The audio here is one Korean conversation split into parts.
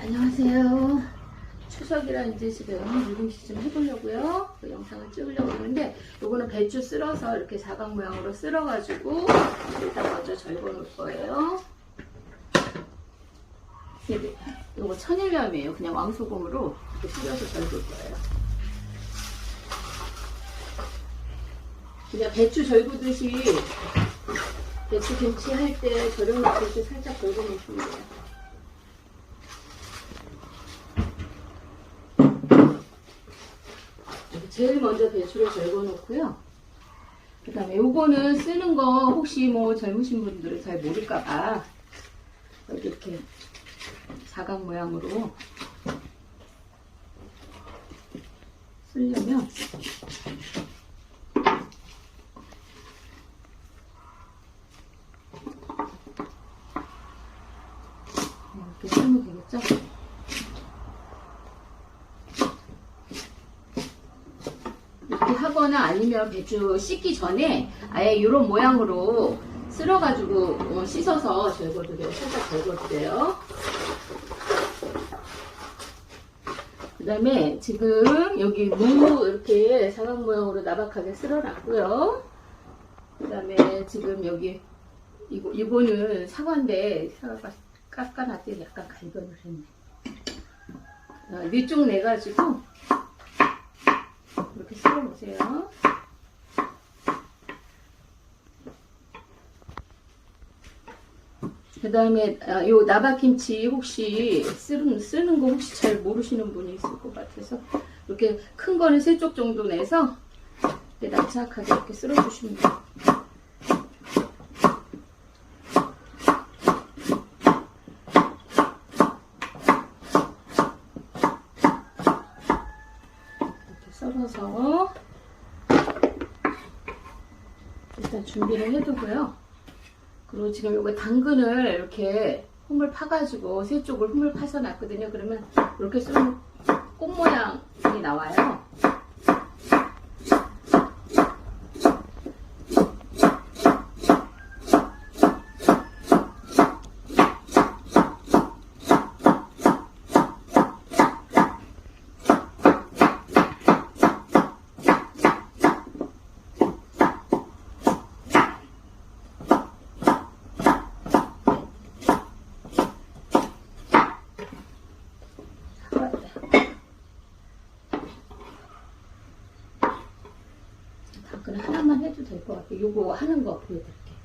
안녕하세요. 추석이라 이제 지금 물김치 좀 해보려고요. 그 영상을 찍으려고 하는데 요거는 배추 쓸어서 이렇게 사각 모양으로 쓸어가지고 일단 먼저 절궈 놓을 거예요. 이게 요거 천일염이에요. 그냥 왕소금으로 이렇게 뿌려서 절굴 거예요. 그냥 배추 절구듯이 배추 김치 할 때 절여 놓듯이 살짝 절궈 놓으시면 돼요. 제일 먼저 배추를 절궈 놓고요. 그 다음에 요거는 쓰는 거 혹시 뭐 젊으신 분들은 잘 모를까봐 이렇게 사각 모양으로 쓰려면 이렇게 쓰면 되겠죠? 하거나 아니면 배추 씻기 전에 아예 이런 모양으로 쓸어가지고 어, 씻어서 절거도 돼요. 살짝 절거도 돼요. 그 다음에 지금 여기 무 이렇게 사각 모양으로 나박하게 쓸어놨고요. 그 다음에 지금 여기 이거, 이거는 사과인데 사과가 깎아놨더니 약간 갈변을 했네. 어, 위쪽 내가지고 이렇게 썰어보세요. 그 다음에 요 나박김치 혹시 쓰는, 쓰는 거 혹시 잘 모르시는 분이 있을 것 같아서 이렇게 큰 거는 세 쪽 정도 내서 이렇게 납작하게 이렇게 쓸어주시면 돼요. 썰어서 일단 준비를 해두고요. 그리고 지금 요거 당근을 이렇게 홈을 파가지고 세 쪽을 홈을 파서 놨거든요. 그러면 이렇게 쏘면 꽃 모양이 나와요. 당근 하나만 해도 될 것 같아요. 요거 하는 거 보여드릴게요.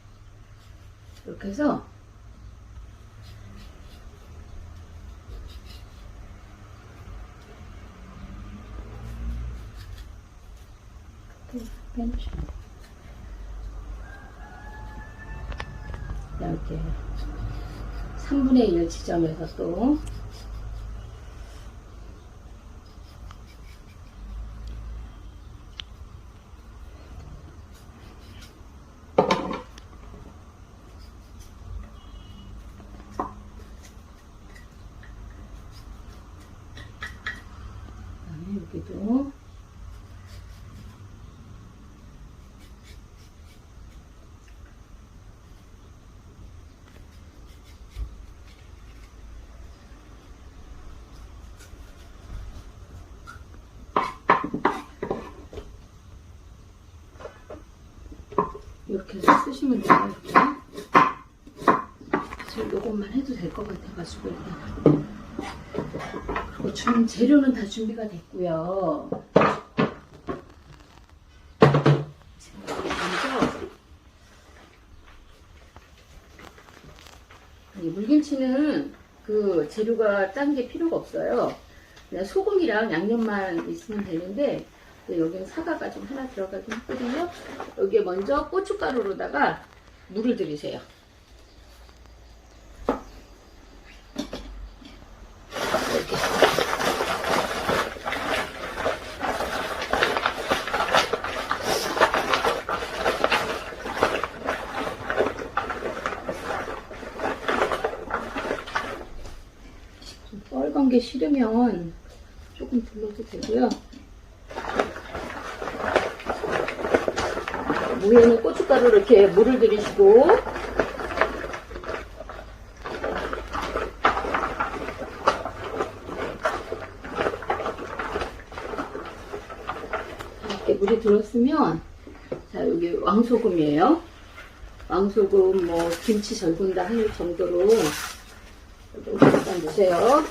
이렇게 해서. 이렇게 3분의 1 지점에서 또 여기도 이렇게 해서 쓰시면 돼요. 지금 요것만 해도 될 것 같아가지고 일단. 그리고 준 재료는 다 준비가 됐고요. 이 물김치는 그 재료가 딴 게 필요가 없어요. 그냥 소금이랑 양념만 있으면 되는데 여기는 사과가 좀 하나 들어가긴 했거든요. 여기에 먼저 고춧가루로다가 물을 들이세요. 게 싫으면 조금 불러도 되고요. 무에는 고춧가루를 이렇게 물을 들이시고. 이렇게 물이 들었으면 자 여기 왕소금이에요. 왕소금 뭐 김치 절군다 할 정도로 일단 넣으세요.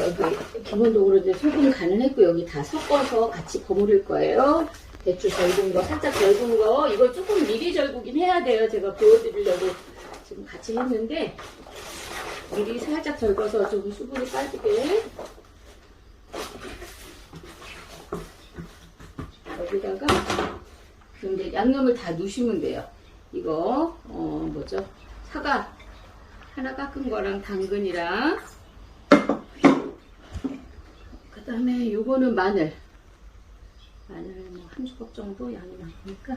여기 기본적으로 이제 소금 간을 했고 여기 다 섞어서 같이 버무릴 거예요. 배추 절군 거 살짝 절군 거 이거 조금 미리 절구긴 해야 돼요. 제가 보여드리려고 지금 같이 했는데 미리 살짝 절거서 좀 수분이 빠지게 여기다가 이제 양념을 다 넣으시면 돼요. 이거 어 뭐죠? 사과 하나 깎은 거랑 당근이랑 그 다음에 요거는 마늘. 마늘 뭐 한 주걱 정도 양이 많으니까.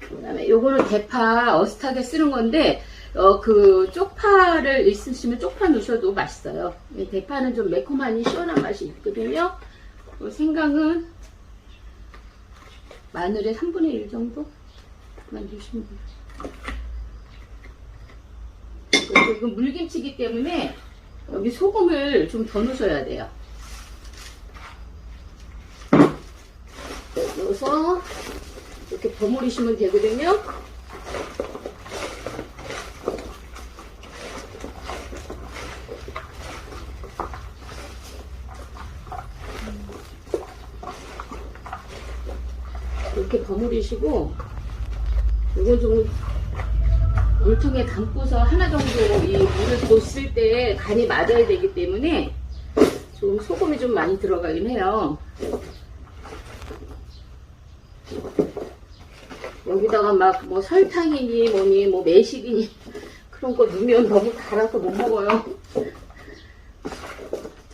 그 다음에 요거는 대파 어슷하게 쓰는 건데 어 그 쪽파를 있으시면 쪽파 넣으셔도 맛있어요. 이 대파는 좀 매콤하니 시원한 맛이 있거든요. 어, 생강은 마늘의 3분의 1 정도만 넣으시면 돼요. 이건 물김치기 때문에 여기 소금을 좀 더 넣으셔야 돼요. 네, 넣어서 이렇게 버무리시면 되거든요. 이렇게 버무리시고 이건 좀 물통에 담고서 하나 정도 이 물을 뒀을 때 간이 맞아야 되기 때문에 좀 소금이 좀 많이 들어가긴 해요. 여기다가 막 뭐 설탕이니 뭐니 뭐 매실이니 그런 거 넣으면 너무 달아서 못 먹어요.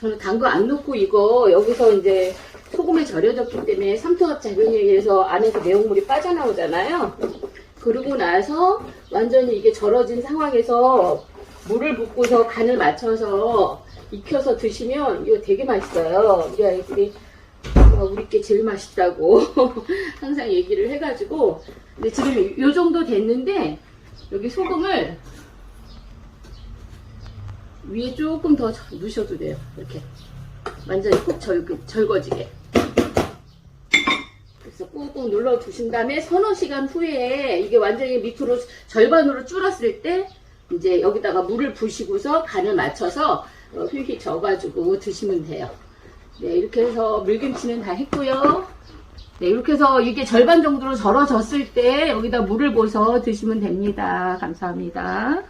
저는 단 거 안 넣고 이거 여기서 이제 소금에 절여졌기 때문에 삼투압 작용에 의해서 안에서 내용물이 빠져나오잖아요. 그러고 나서 완전히 이게 절어진 상황에서 물을 붓고서 간을 맞춰서 익혀서 드시면 이거 되게 맛있어요. 우리 아이들이 어, 우리 게 제일 맛있다고 항상 얘기를 해가지고 근데 지금 요 정도 됐는데 여기 소금을 위에 조금 더 넣으셔도 돼요. 이렇게 완전히 푹 절, 절거지게. 꾹꾹 눌러 두신 다음에 서너 시간 후에 이게 완전히 밑으로 절반으로 줄었을 때 이제 여기다가 물을 부시고서 간을 맞춰서 어, 휘휘 저어가지고 드시면 돼요. 네, 이렇게 해서 물김치는 다 했고요. 네, 이렇게 해서 이게 절반 정도로 절어졌을 때 여기다 물을 부어서 드시면 됩니다. 감사합니다.